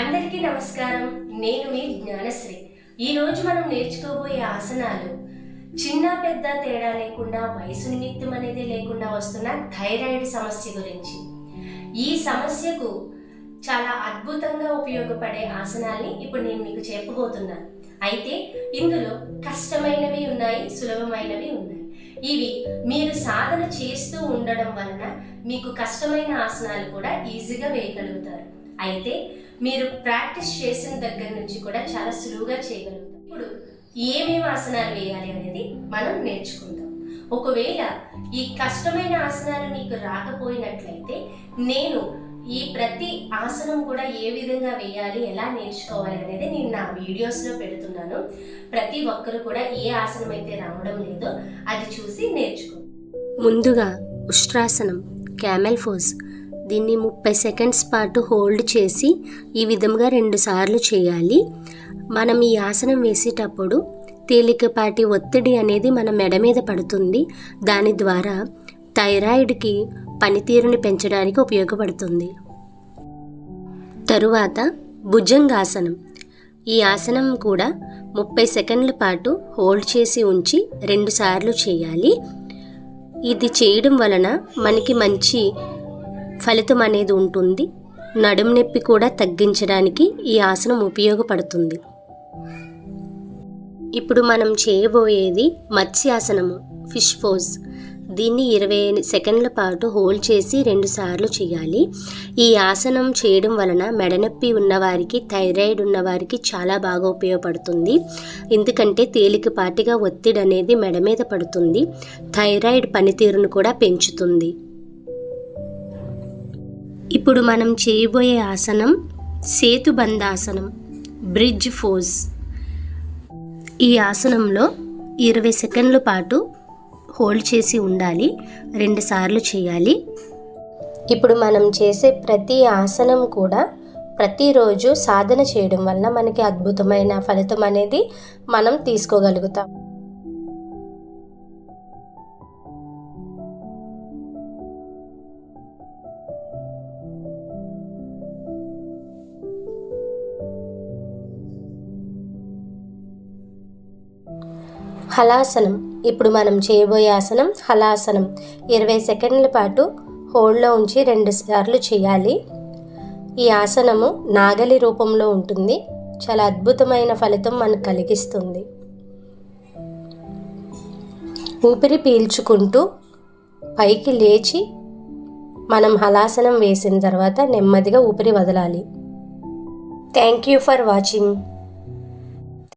అందరికీ నమస్కారం. నేను మీ జ్ఞానశ్రీ. ఈ రోజు మనం నేర్చుకోబోయే ఆసనాలు చిన్న పెద్ద తేడా లేకుండా వయసు నిమిత్తం అనేది లేకుండా వస్తున్న థైరాయిడ్ సమస్య గురించి. ఈ సమస్యకు చాలా అద్భుతంగా ఉపయోగపడే ఆసనాల్ని ఇప్పుడు నేను మీకు చెప్పబోతున్నాను. అయితే ఇందులో కష్టమైనవి ఉన్నాయి సులభమైనవి ఉన్నాయి. ఇవి మీరు సాధన చేస్తూ ఉండడం వలన మీకు కష్టమైన ఆసనాలు కూడా ఈజీగా వేయగలుగుతారు. అయితే మీరు ప్రాక్టీస్ చేసిన దగ్గర నుంచి కూడా చాలా సులువుగా చేయగలుగుతారు. ఇప్పుడు ఏమేమి ఆసనాలు వేయాలి అనేది మనం నేర్చుకుందాం. ఒకవేళ ఈ కష్టమైన ఆసనాలు మీకు రాకపోయినట్లయితే నేను ఈ ప్రతి ఆసనం కూడా ఏ విధంగా వేయాలి ఎలా నేర్చుకోవాలి అనేది నేను నా వీడియోస్లో పెడుతున్నాను. ప్రతి ఒక్కరు కూడా ఏ ఆసనం అయితే రావడం లేదో అది చూసి నేర్చుకో ముందుగా ఉష్ట్రాసనం క్యామెల్ ఫోజ్ దీన్ని ముప్పై సెకండ్స్ పాటు హోల్డ్ చేసి ఈ విధంగా రెండు సార్లు చేయాలి. మనం ఈ ఆసనం వేసేటప్పుడు తేలికపాటి ఒత్తిడి అనేది మన మెడ మీద పడుతుంది. దాని ద్వారా థైరాయిడ్కి పనితీరుని పెంచడానికి ఉపయోగపడుతుంది. తరువాత భుజంగాసనం. ఈ ఆసనం కూడా ముప్పై సెకండ్ల పాటు హోల్డ్ చేసి ఉంచి రెండుసార్లు చేయాలి. ఇది చేయడం వలన మనకి మంచి ఫలితం అనేది ఉంటుంది. నడుము నొప్పి కూడా తగ్గించడానికి ఈ ఆసనం ఉపయోగపడుతుంది. ఇప్పుడు మనం చేయబోయేది మత్స్యాసనము ఫిష్ పోజ్ దీన్ని ఇరవై సెకండ్ల పాటు హోల్డ్ చేసి రెండుసార్లు చేయాలి. ఈ ఆసనం చేయడం వలన మెడనొప్పి ఉన్నవారికి థైరాయిడ్ ఉన్నవారికి చాలా బాగా ఉపయోగపడుతుంది. ఎందుకంటే తేలికపాటిగా ఒత్తిడి అనేది మెడ మీద పడుతుంది. థైరాయిడ్ పనితీరును కూడా పెంచుతుంది. ఇప్పుడు మనం చేయబోయే ఆసనం సేతుబంధాసనం బ్రిడ్జ్ ఫోజ్ ఈ ఆసనంలో ఇరవై సెకండ్ల పాటు హోల్డ్ చేసి ఉండాలి రెండుసార్లు చేయాలి. ఇప్పుడు మనం చేసే ప్రతి ఆసనం కూడా ప్రతిరోజు సాధన చేయడం వలన మనకి అద్భుతమైన ఫలితం అనేది మనం తీసుకోగలుగుతాం. హలాసనం. ఇప్పుడు మనం చేయబోయే ఆసనం హలాసనం. ఇరవై సెకండ్ల పాటు హోల్డ్లో ఉంచి రెండు సార్లు చేయాలి. ఈ ఆసనము నాగలి రూపంలో ఉంటుంది. చాలా అద్భుతమైన ఫలితం మనకు కలిగిస్తుంది. ఊపిరి పీల్చుకుంటూ పైకి లేచి మనం హలాసనం వేసిన తర్వాత నెమ్మదిగా ఊపిరి వదలాలి. Thank you for watching